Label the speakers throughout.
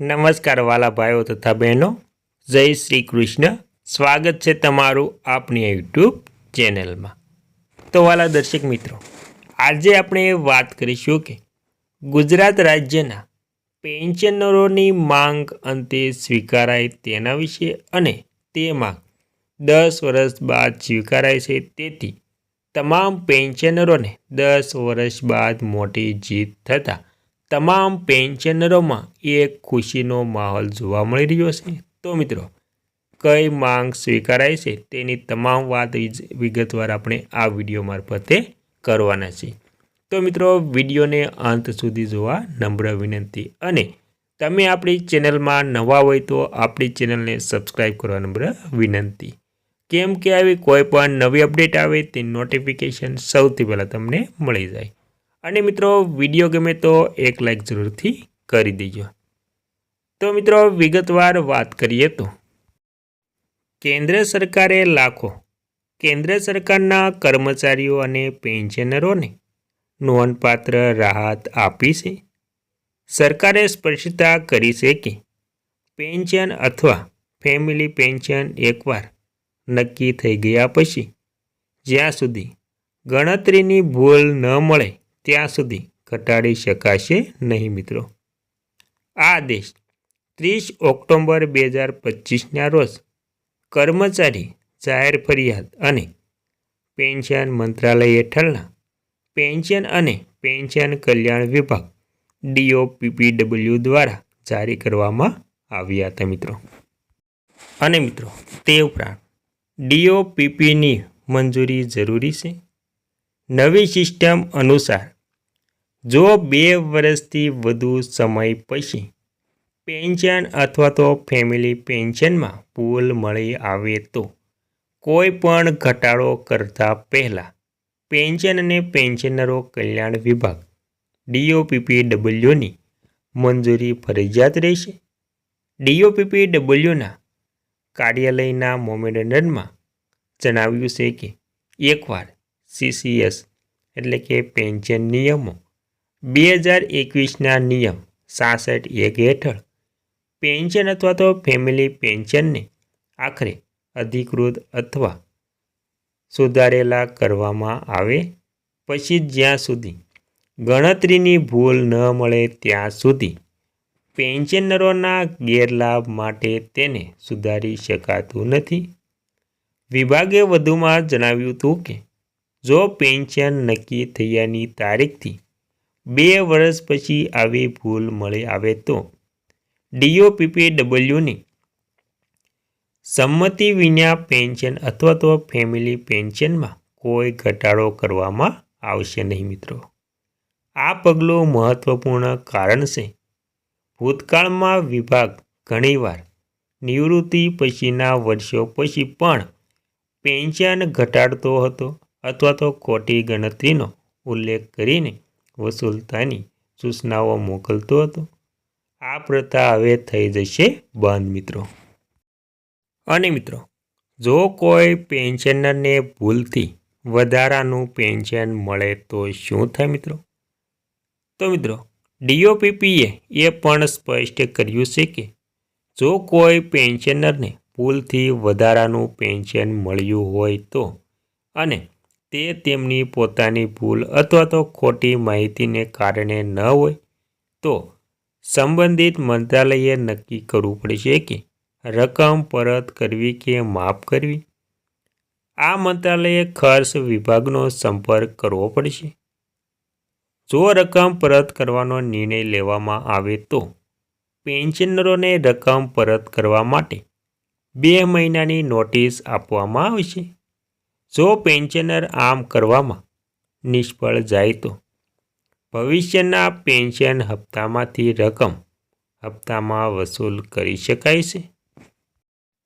Speaker 1: નમસ્કાર વાલા ભાઈઓ તથા બહેનો. જય શ્રી કૃષ્ણ. સ્વાગત છે તમારું આપણી યુટ્યુબ ચેનલમાં. તો વાલા દર્શક મિત્રો, આજે આપણે વાત કરીશું કે ગુજરાત રાજ્યના પેન્શનરોની માંગ અંતે સ્વીકારાય તેના વિશે અને તે માંગ દસ વર્ષ બાદ સ્વીકારાય છે. તેથી તમામ પેન્શનરોને દસ વર્ષ બાદ મોટી જીત થતાં તમામ પેન્શનરોમાં એક ખુશીનો માહોલ જોવા મળી રહ્યો છે. તો મિત્રો, કઈ માંગ સ્વીકારાય છે તેની તમામ વાત વિગતવાર આપણે આ વીડિયો મારફતે કરવાના છે તો મિત્રો, વિડીયોને અંત સુધી જોવા નમ્ર વિનંતી અને તમે આપણી ચેનલમાં નવા હોય તો આપણી ચેનલને સબસ્ક્રાઈબ કરવા નમ્ર વિનંતી. કેમ કે આવી કોઈ પણ નવી અપડેટ આવે તે નોટિફિકેશન સૌથી પહેલાં તમને મળી જાય. અને મિત્રો વીડિયો ગમે તો એક લાઈક જરૂરથી કરી દેજો. તો મિત્રો, વિગતવાર વાત કરીએ તો. કેન્દ્ર સરકારે લાખો, કેન્દ્ર સરકારના કર્મચારીઓ અને પેન્શનરોને નોંધપાત્ર રાહત આપી છે. સરકારે સ્પષ્ટતા કરી છે કે પેન્શન અથવા ફેમિલી પેન્શન એકવાર નક્કી થઈ ગયા પછી, જ્યાં સુધી ગણતરીની ભૂલ ન મળે ત્યાં સુધી ઘટાડી શકાશે નહીં, મિત્રો. આ આદેશ. ત્રીસ ઓક્ટોબર બે હજાર પચીસના રોજ કર્મચારી જાહેર ફરિયાદ અને પેન્શન મંત્રાલય હેઠળના પેન્શન અને પેન્શન કલ્યાણ વિભાગ ડીઓપીપીડબલ્યુ દ્વારા જારી કરવામાં આવ્યા હતા, મિત્રો. અને, મિત્રો, તે ઉપરાંત ડીઓપીપીની મંજૂરી જરૂરી છે. નવી સિસ્ટમ અનુસાર જો બે વર્ષથી વધુ સમય પછી પેન્શન અથવા તો ફેમિલી પેન્શનમાં ભૂલ મળી આવે તો કોઈ પણ ઘટાડો કરતા પહેલાં પેન્શન અને પેન્શનરો કલ્યાણ વિભાગ ડીઓપીપી ડબલ્યુની મંજૂરી ફરજિયાત રહેશે. ડીઓપીપીડબલ્યુના કાર્યાલયના મોમેન્ડનમાં જણાવ્યું છે કે એકવાર સીસીએસ એટલે કે પેન્શન નિયમો બે હજાર એકવીસના નિયમ સાસઠ એક હેઠળ પેન્શન અથવા તો ફેમિલી પેન્શનને આખરે અધિકૃત અથવા સુધારેલા કરવામાં આવે. પછી જ્યાં સુધી ગણતરીની ભૂલ ન મળે ત્યાં સુધી પેન્શનરોના ગેરલાભ માટે તેને સુધારી શકાતું નથી. વિભાગે વધુમાં જણાવ્યું હતું કે, જો પેન્શન નક્કી થયાની તારીખથી બે વર્ષ પછી આવી ભૂલ મળી આવે તો ડીઓપીપીડબલ્યુની સંમતિ વિના પેન્શન અથવા તો ફેમિલી પેન્શનમાં કોઈ ઘટાડો કરવામાં આવશે નહીં મિત્રો. આ પગલું મહત્વપૂર્ણ કારણ છે. ભૂતકાળમાં વિભાગ ઘણીવાર નિવૃત્તિ પછીના વર્ષો પછી પણ પેન્શન ઘટાડતો હતો અથવા તો ખોટી ગણતરીનો ઉલ્લેખ કરીને વસૂલતાની સૂચનાઓ મોકલતો હતો. આ પ્રથા હવે થઈ જશે બંધ મિત્રો. અને મિત્રો, જો કોઈ પેન્શનરને ભૂલથી વધારાનું પેન્શન મળે તો શું થાય મિત્રો? તો મિત્રો, ડીઓપીપીએ એ પણ સ્પષ્ટ કર્યું છે કે જો કોઈ પેન્શનરને ભૂલથી વધારાનું પેન્શન મળ્યું હોય તો અને તે તેમની પોતાની ભૂલ અથવા તો ખોટી માહિતીને કારણે ન હોય, તો સંબંધિત મંત્રાલયે નક્કી કરવું પડશે કે રકમ પરત કરવી કે માફ કરવી. આ મંત્રાલયે ખર્ચ વિભાગનો સંપર્ક કરવો પડશે. જો રકમ પરત કરવાનો નિર્ણય લેવામાં આવે તો પેન્શનરોને રકમ પરત કરવા માટે બે મહિનાની નોટિસ આપવામાં આવશે. જો પેન્શનર આમ કરવામાં નિષ્ફળ જાય તો? ભવિષ્યના પેન્શન હપ્તામાંથી રકમ હપ્તામાં વસૂલ કરી શકાય છે?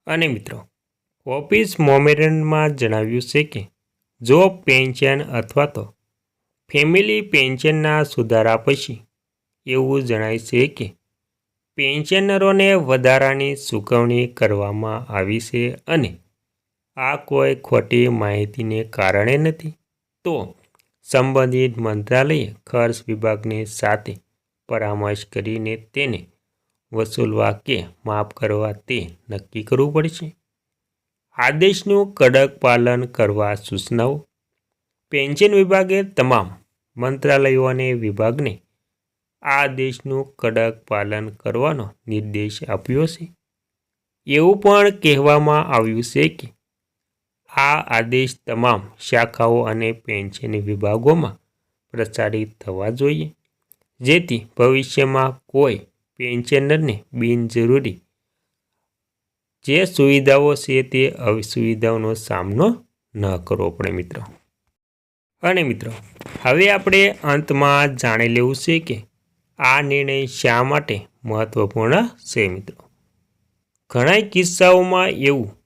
Speaker 1: અને મિત્રો, ઓફિસ મોમેરનમાં જણાવ્યું છે કે, જો પેન્શન અથવા તો ફેમિલી પેન્શનના સુધારા પછી એવું જણાય છે કે પેન્શનરોને વધારાની ચૂકવણી કરવામાં આવી છે અને આ કોઈ ખોટી માહિતીને કારણે નથી. તો સંબંધિત મંત્રાલયે ખર્ચ વિભાગને સાથે પરામર્શ કરીને તેને વસૂલવા કે માફ કરવા તે નક્કી કરવું પડશે. આદેશનું કડક પાલન કરવા સૂચનાઓ. પેન્શન વિભાગે તમામ મંત્રાલયો અને વિભાગને આ આદેશનું કડક પાલન કરવાનો નિર્દેશ આપ્યો છે. એવું પણ કહેવામાં આવ્યું છે કે આ આદેશ તમામ શાખાઓ અને પેન્શન વિભાગોમાં પ્રસારિત થવા જોઈએ. જેથી ભવિષ્યમાં કોઈ પેન્શનરને બિનજરૂરી જે સુવિધાઓ છે તે અસુવિધાઓનો સામનો ન કરવો પડે મિત્રો. અને મિત્રો, હવે આપણે અંતમાં જાણી લેવું છે કે આ નિર્ણય શા માટે મહત્વપૂર્ણ છે મિત્રો? ઘણા કિસ્સાઓમાં એવું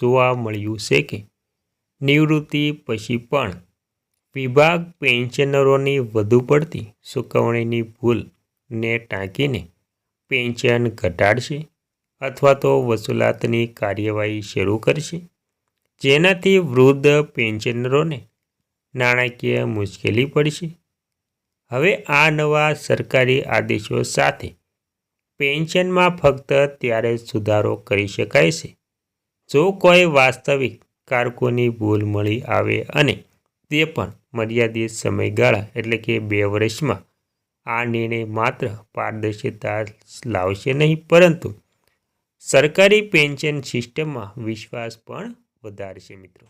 Speaker 1: જોવા મળ્યું છે કે નિવૃત્તિ પછી પણ વિભાગ પેન્શનરોની વધુ પડતી ચૂકવણીની ભૂલને ટાંકીને પેન્શન ઘટાડશે અથવા તો વસૂલાતની કાર્યવાહી શરૂ કરશે. જેનાથી વૃદ્ધ પેન્શનરોને નાણાકીય મુશ્કેલી પડશે. હવે આ નવા સરકારી આદેશો સાથે પેન્શનમાં ફક્ત ત્યારે સુધારો કરી શકાય છે જો કોઈ વાસ્તવિક કારકોની ભૂલ મળી આવે અને તે પણ મર્યાદિત સમયગાળા એટલે કે બે વર્ષમાં, આ નિર્ણય માત્ર પારદર્શિતા લાવશે નહીં, પરંતુ સરકારી પેન્શન સિસ્ટમમાં વિશ્વાસ પણ વધારશે મિત્રો.